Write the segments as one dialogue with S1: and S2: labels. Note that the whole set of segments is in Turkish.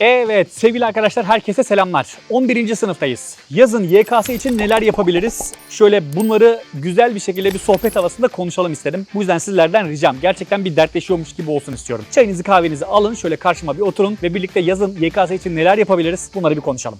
S1: Evet sevgili arkadaşlar herkese selamlar. 11. sınıftayız. Yazın YKS için neler yapabiliriz? Şöyle bunları güzel bir şekilde bir sohbet havasında konuşalım istedim. Bu yüzden sizlerden ricam gerçekten bir dertleşiyormuş gibi olsun istiyorum. Çayınızı kahvenizi alın şöyle karşıma bir oturun ve birlikte yazın YKS için neler yapabiliriz bunları bir konuşalım.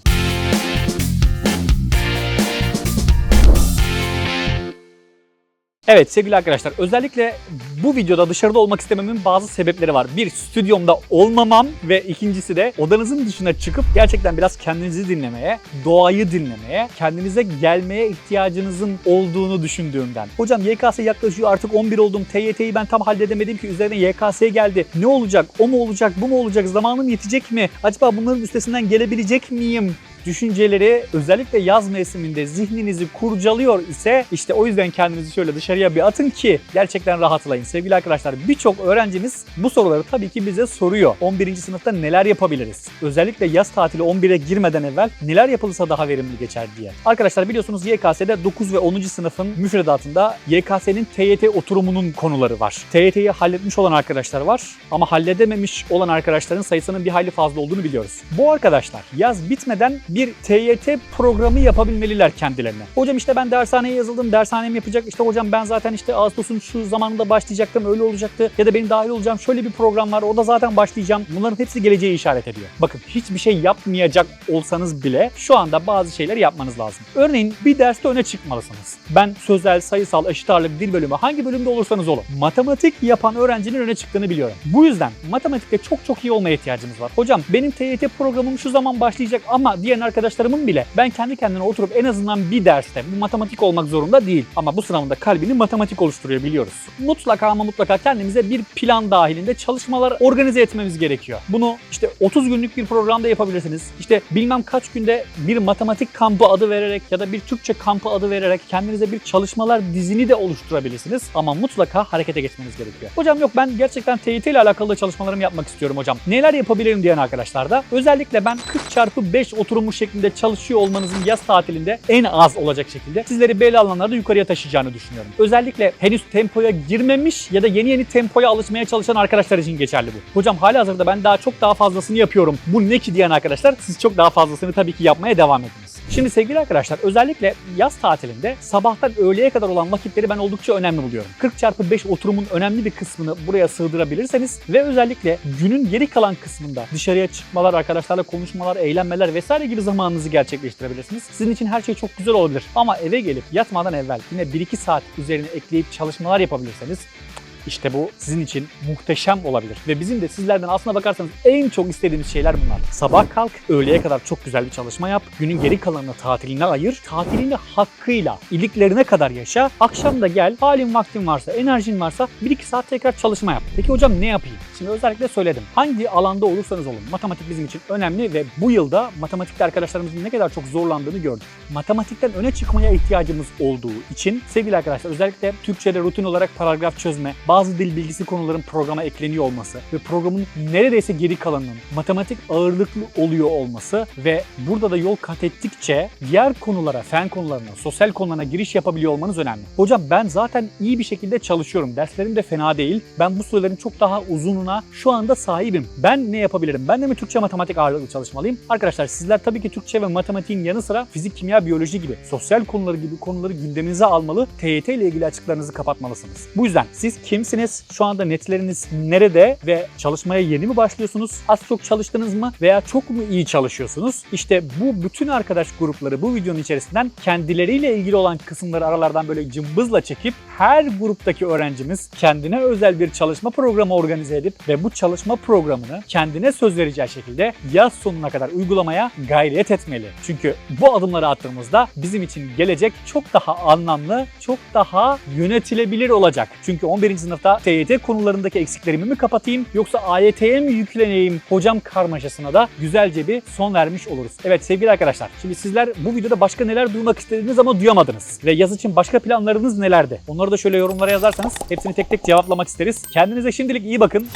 S1: Evet sevgili arkadaşlar özellikle bu videoda dışarıda olmak istememin bazı sebepleri var. Bir stüdyomda olmamam ve ikincisi de odanızın dışına çıkıp gerçekten biraz kendinizi dinlemeye, doğayı dinlemeye, kendinize gelmeye ihtiyacınızın olduğunu düşündüğümden. Hocam YKS yaklaşıyor artık 11 oldum. TYT'yi ben tam halledemedim ki üzerine YKS geldi. Ne olacak? O mu olacak? Bu mu olacak? Zamanım yetecek mi? Acaba bunların üstesinden gelebilecek miyim? Düşünceleri özellikle yaz mevsiminde zihninizi kurcalıyor ise işte o yüzden kendinizi şöyle dışarıya bir atın ki gerçekten rahatlayın. Sevgili arkadaşlar birçok öğrencimiz bu soruları tabii ki bize soruyor. 11. sınıfta neler yapabiliriz? Özellikle yaz tatili 11'e girmeden evvel neler yapılırsa daha verimli geçer diye. Arkadaşlar biliyorsunuz YKS'de 9 ve 10. sınıfın müfredatında YKS'nin TYT oturumunun konuları var. TYT'yi halletmiş olan arkadaşlar var ama halledememiş olan arkadaşların sayısının bir hayli fazla olduğunu biliyoruz. Bu arkadaşlar yaz bitmeden bir TYT programı yapabilmeliler kendilerine. Hocam işte ben dershaneye yazıldım, dershanem yapacak. İşte hocam ben zaten işte Ağustos'un şu zamanında başlayacaktım, öyle olacaktı. Ya da benim dahil olacağım şöyle bir program var, o da zaten başlayacağım. Bunların hepsi geleceği işaret ediyor. Bakın hiçbir şey yapmayacak olsanız bile şu anda bazı şeyler yapmanız lazım. Örneğin bir derste öne çıkmalısınız. Ben sözel, sayısal, eşit ağırlık, dil bölümü hangi bölümde olursanız olun. Matematik yapan öğrencinin öne çıktığını biliyorum. Bu yüzden matematikte çok çok iyi olmaya ihtiyacımız var. Hocam benim TYT programım şu zaman başlayacak ama diyen arkadaşlarımın bile ben kendi kendine oturup en azından bir derste bu matematik olmak zorunda değil ama bu sınavında kalbini matematik oluşturuyor biliyoruz. Mutlaka ama mutlaka kendimize bir plan dahilinde çalışmalar organize etmemiz gerekiyor. Bunu işte 30 günlük bir programda yapabilirsiniz. İşte bilmem kaç günde bir matematik kampı adı vererek ya da bir Türkçe kampı adı vererek kendinize bir çalışmalar dizini de oluşturabilirsiniz. Ama mutlaka harekete geçmeniz gerekiyor. Hocam yok ben gerçekten TYT ile alakalı çalışmalarımı yapmak istiyorum hocam. Neler yapabilirim diyen arkadaşlar da özellikle ben 40 çarpı 5 oturumu şeklinde çalışıyor olmanızın yaz tatilinde en az olacak şekilde sizleri belli alanlarda yukarıya taşıyacağını düşünüyorum. Özellikle henüz tempoya girmemiş ya da yeni yeni tempoya alışmaya çalışan arkadaşlar için geçerli bu. Hocam hala hazırda ben daha çok daha fazlasını yapıyorum. Bu ne ki diyen arkadaşlar siz çok daha fazlasını tabii ki yapmaya devam ediniz. Şimdi sevgili arkadaşlar özellikle yaz tatilinde sabahtan öğleye kadar olan vakitleri ben oldukça önemli buluyorum. 40 çarpı 5 oturumun önemli bir kısmını buraya sığdırabilirseniz ve özellikle günün geri kalan kısmında dışarıya çıkmalar, arkadaşlarla konuşmalar, eğlenmeler vesaire gibi zamanınızı gerçekleştirebilirsiniz. Sizin için her şey çok güzel olabilir. Ama eve gelip yatmadan evvel yine 1-2 saat üzerine ekleyip çalışmalar yapabilirseniz işte bu sizin için muhteşem olabilir. Ve bizim de sizlerden aslına bakarsanız en çok istediğimiz şeyler bunlar. Sabah kalk, öğleye kadar çok güzel bir çalışma yap. Günün geri kalanını tatiline ayır. Tatilini hakkıyla, iliklerine kadar yaşa. Akşam da gel, halin vaktin varsa, enerjin varsa 1-2 saat tekrar çalışma yap. Peki hocam ne yapayım? Şimdi özellikle söyledim. Hangi alanda olursanız olun. Matematik bizim için önemli ve bu yılda matematikte arkadaşlarımızın ne kadar çok zorlandığını gördük. Matematikten öne çıkmaya ihtiyacımız olduğu için sevgili arkadaşlar özellikle Türkçe'de rutin olarak paragraf çözme, bazı dil bilgisi konuların programa ekleniyor olması ve programın neredeyse geri kalanının matematik ağırlıklı oluyor olması ve burada da yol kat ettikçe diğer konulara, fen konularına, sosyal konularına giriş yapabiliyor olmanız önemli. Hocam ben zaten iyi bir şekilde çalışıyorum. Derslerim de fena değil. Ben bu sürelerin çok daha uzununa şu anda sahibim. Ben ne yapabilirim? Ben de mi Türkçe matematik ağırlıklı çalışmalıyım? Arkadaşlar sizler tabii ki Türkçe ve matematiğin yanı sıra fizik, kimya, biyoloji gibi sosyal konuları gibi konuları gündeminize almalı. TYT ile ilgili açıklarınızı kapatmalısınız. Bu yüzden siz kimsiniz? Şu anda netleriniz nerede ve çalışmaya yeni mi başlıyorsunuz? Az çok çalıştınız mı veya çok mu iyi çalışıyorsunuz? İşte bu bütün arkadaş grupları bu videonun içerisinden kendileriyle ilgili olan kısımları aralardan böyle cımbızla çekip her gruptaki öğrencimiz kendine özel bir çalışma programı organize edip ve bu çalışma programını kendine söz vereceği şekilde yaz sonuna kadar uygulamaya gayret etmeli. Çünkü bu adımları attığımızda bizim için gelecek çok daha anlamlı, çok daha yönetilebilir olacak. Çünkü 11. sınıfta TYT konularındaki eksiklerimi mi kapatayım yoksa AYT'ye mi yükleneyim hocam karmaşasına da güzelce bir son vermiş oluruz. Evet sevgili arkadaşlar şimdi sizler bu videoda başka neler duymak istediniz ama duyamadınız. Ve yaz için başka planlarınız nelerdi? Onları da şöyle yorumlara yazarsanız hepsini tek tek cevaplamak isteriz. Kendinize şimdilik iyi bakın.